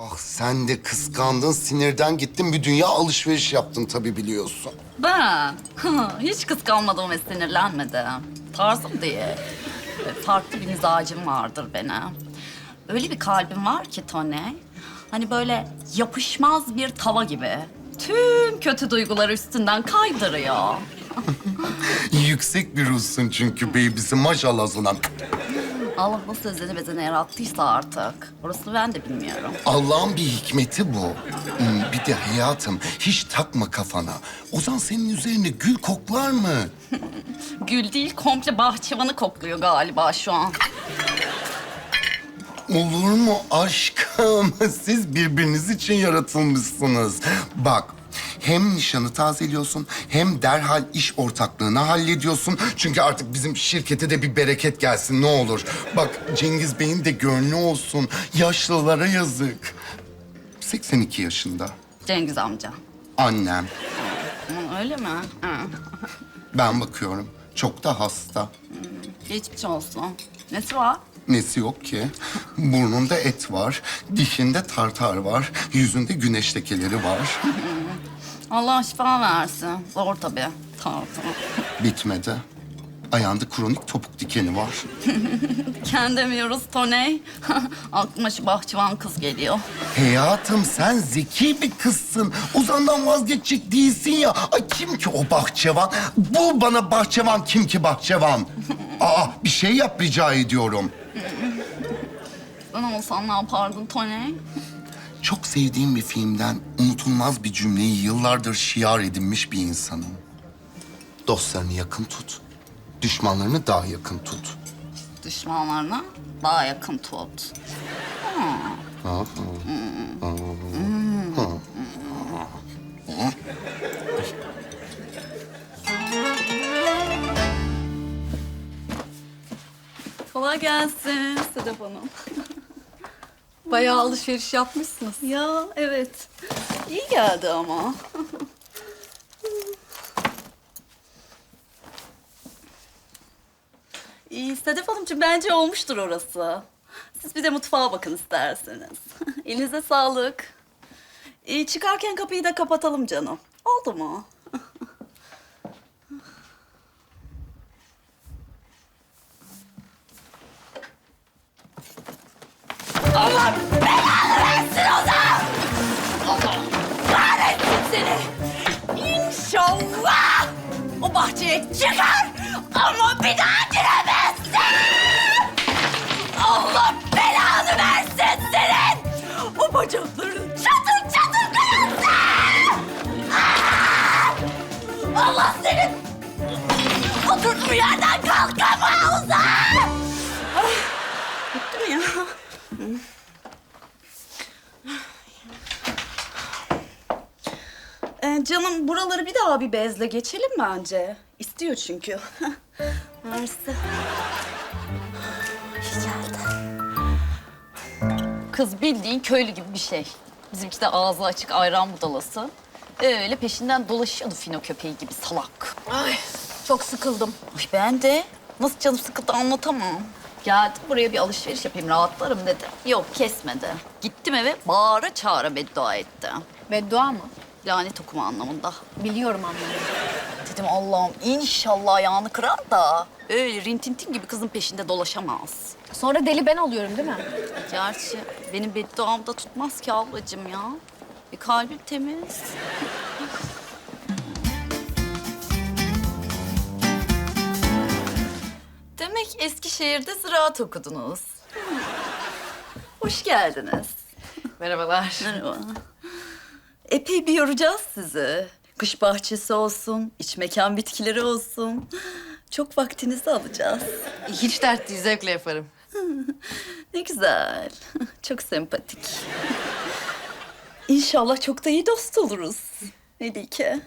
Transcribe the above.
Ah sen de kıskandın, sinirden gittin bir dünya alışveriş yaptın tabii biliyorsun. Ben hiç kıskanmadım ve sinirlenmedim. Tarzım diye. Farklı bir mizacım vardır benim. Öyle bir kalbim var ki Tony. Hani böyle yapışmaz bir tava gibi. Tüm kötü duyguları üstünden kaydırıyor. Yüksek bir ruhsun çünkü babysi maşallah sana. Allah nasıl özeni bezeni yarattıysa artık. Orasını ben de bilmiyorum. Allah'ın bir hikmeti bu. Hmm, Bir de hayatım hiç takma kafana. Ozan senin üzerine gül koklar mı? Gül değil, komple bahçıvanı kokluyor galiba şu an. Olur mu aşkım? Siz birbiriniz için yaratılmışsınız. Bak hem nişanı tazeliyorsun hem derhal iş ortaklığını hallediyorsun. Çünkü artık bizim şirkete de bir bereket gelsin ne olur. Bak Cengiz Bey'in de gönlü olsun. Yaşlılara yazık. 82 yaşında. Cengiz amca. Annem. Öyle mi? Ben bakıyorum. Çok da hasta. Geçmiş olsun. Nesi var? Nesi yok ki? Burnunda et var, dişinde tartar var, yüzünde güneş lekeleri var. Allah şifa versin. Zor tabii. Tamam tamam. Bitmedi. Ayağında kronik topuk dikeni var. Kendi demiyoruz Toney. Aklıma şu bahçıvan kız geliyor. Hayatım sen zeki bir kızsın. Ozan'dan vazgeçecek değilsin ya. Ay kim ki o bahçevan? Bul bana bahçevan kim ki bahçevan? Aa bir şey yap rica ediyorum. Ben olsam ne yapardın Toney? Çok sevdiğim bir filmden unutulmaz bir cümleyi yıllardır şiar edinmiş bir insanım. Dostlarını yakın tut, düşmanlarını daha yakın tut. Düşmanlarına daha yakın tut. Kolay gelsin Sedef Hanım. Bayağı alışveriş yapmışsınız. Ya evet. İyi geldi ama. İyi Sedef Hanımcığım bence olmuştur orası. Siz bir de mutfağa bakın isterseniz. Elinize sağlık. İyi çıkarken kapıyı da kapatalım canım. Oldu mu? Allah belanı versin Ozan! Allah kahretsin seni! İnşallah o bahçeye çıkar ama bir daha giremezsin! Allah belanı versin senin! O bacakların çatır çatır kırılsın! Ah! Allah senin oturduğun yerden kalkama Ee, canım buraları bir daha bir bezle geçelim bence. İstiyor çünkü. Mersi. İyi geldi. Kız bildiğin köylü gibi bir şey. Bizimki de ağzı açık ayran budalası. Öyle peşinden dolaşıyordu fino köpeği gibi salak. Ay çok sıkıldım. Ay ben de nasıl canım sıkıldı anlatamam. Geldim buraya bir alışveriş yapayım rahatlarım dedi. Yok kesmedi. Gittim eve bağıra çağıra beddua etti. Beddua mı? Lanet okuma anlamında. Biliyorum anlamını. Dedim Allah'ım inşallah ayağını kırar da öyle rintintin gibi kızın peşinde dolaşamaz. Sonra deli ben oluyorum değil mi? Gerçi benim bedduam da tutmaz ki ablacığım ya. Bir kalbim temiz. Demek Eskişehir'de ziraat okudunuz. Hoş geldiniz. Merhabalar. Merhaba. Epey bir yoracağız sizi. Kış bahçesi olsun, iç mekan bitkileri olsun. Çok vaktinizi alacağız. Hiç dert değil, zevkle yaparım. Ne güzel. Çok sempatik. İnşallah çok da iyi dost oluruz. Melike.